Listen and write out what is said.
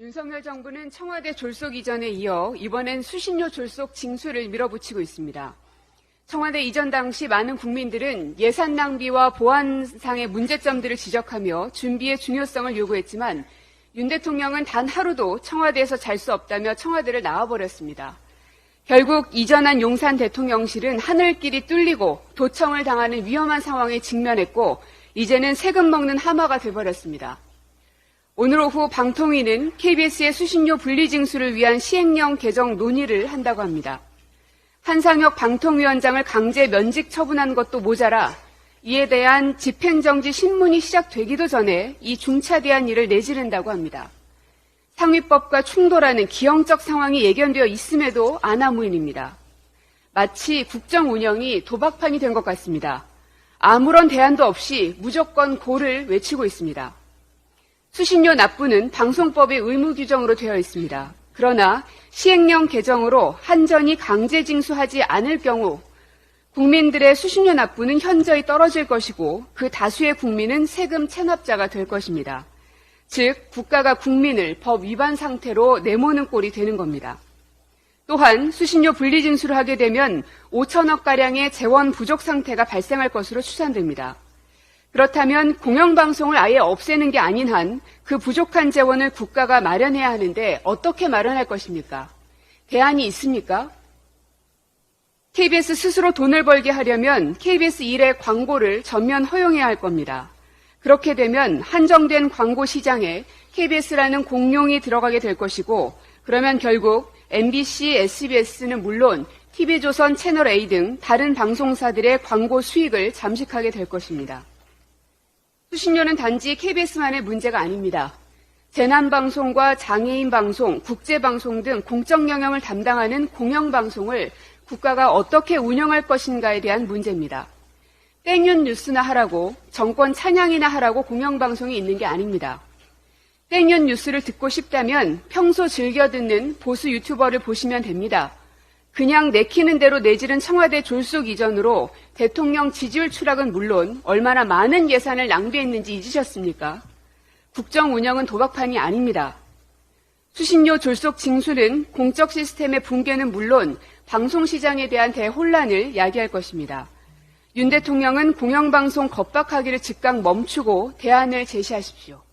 윤석열 정부는 청와대 졸속 이전에 이어 이번엔 수신료 졸속 징수를 밀어붙이고 있습니다. 청와대 이전 당시 많은 국민들은 예산 낭비와 보안상의 문제점들을 지적하며 준비의 중요성을 요구했지만 윤 대통령은 단 하루도 청와대에서 잘 수 없다며 청와대를 나와버렸습니다. 결국 이전한 용산 대통령실은 하늘길이 뚫리고 도청을 당하는 위험한 상황에 직면했고 이제는 세금 먹는 하마가 돼버렸습니다. 오늘 오후 방통위는 KBS의 수신료 분리 징수를 위한 시행령 개정 논의를 한다고 합니다. 한상혁 방통위원장을 강제 면직 처분한 것도 모자라 이에 대한 집행정지 신문이 시작되기도 전에 이 중차대한 일을 내지른다고 합니다. 상위법과 충돌하는 기형적 상황이 예견되어 있음에도 아나무인입니다. 마치 국정 운영이 도박판이 된 것 같습니다. 아무런 대안도 없이 무조건 고를 외치고 있습니다. 수신료 납부는 방송법의 의무 규정으로 되어 있습니다. 그러나 시행령 개정으로 한전이 강제 징수하지 않을 경우 국민들의 수신료 납부는 현저히 떨어질 것이고 그 다수의 국민은 세금 체납자가 될 것입니다. 즉 국가가 국민을 법 위반 상태로 내모는 꼴이 되는 겁니다. 또한 수신료 분리 징수를 하게 되면 5천억 가량의 재원 부족 상태가 발생할 것으로 추산됩니다. 그렇다면 공영방송을 아예 없애는 게 아닌 한 그 부족한 재원을 국가가 마련해야 하는데 어떻게 마련할 것입니까? 대안이 있습니까? KBS 스스로 돈을 벌게 하려면 KBS 일의 광고를 전면 허용해야 할 겁니다. 그렇게 되면 한정된 광고 시장에 KBS라는 공룡이 들어가게 될 것이고 그러면 결국 MBC, SBS는 물론 TV조선 채널A 등 다른 방송사들의 광고 수익을 잠식하게 될 것입니다. 수신료는 단지 KBS만의 문제가 아닙니다. 재난방송과 장애인 방송, 국제방송 등 공적 영역을 담당하는 공영방송을 국가가 어떻게 운영할 것인가에 대한 문제입니다. 땡윤 뉴스나 하라고 정권 찬양이나 하라고 공영방송이 있는 게 아닙니다. 땡윤 뉴스를 듣고 싶다면 평소 즐겨 듣는 보수 유튜버를 보시면 됩니다. 그냥 내키는 대로 내지른 청와대 졸속 이전으로 대통령 지지율 추락은 물론 얼마나 많은 예산을 낭비했는지 잊으셨습니까? 국정 운영은 도박판이 아닙니다. 수신료 졸속 징수는 공적 시스템의 붕괴는 물론 방송 시장에 대한 대혼란을 야기할 것입니다. 윤 대통령은 공영방송 겁박하기를 즉각 멈추고 대안을 제시하십시오.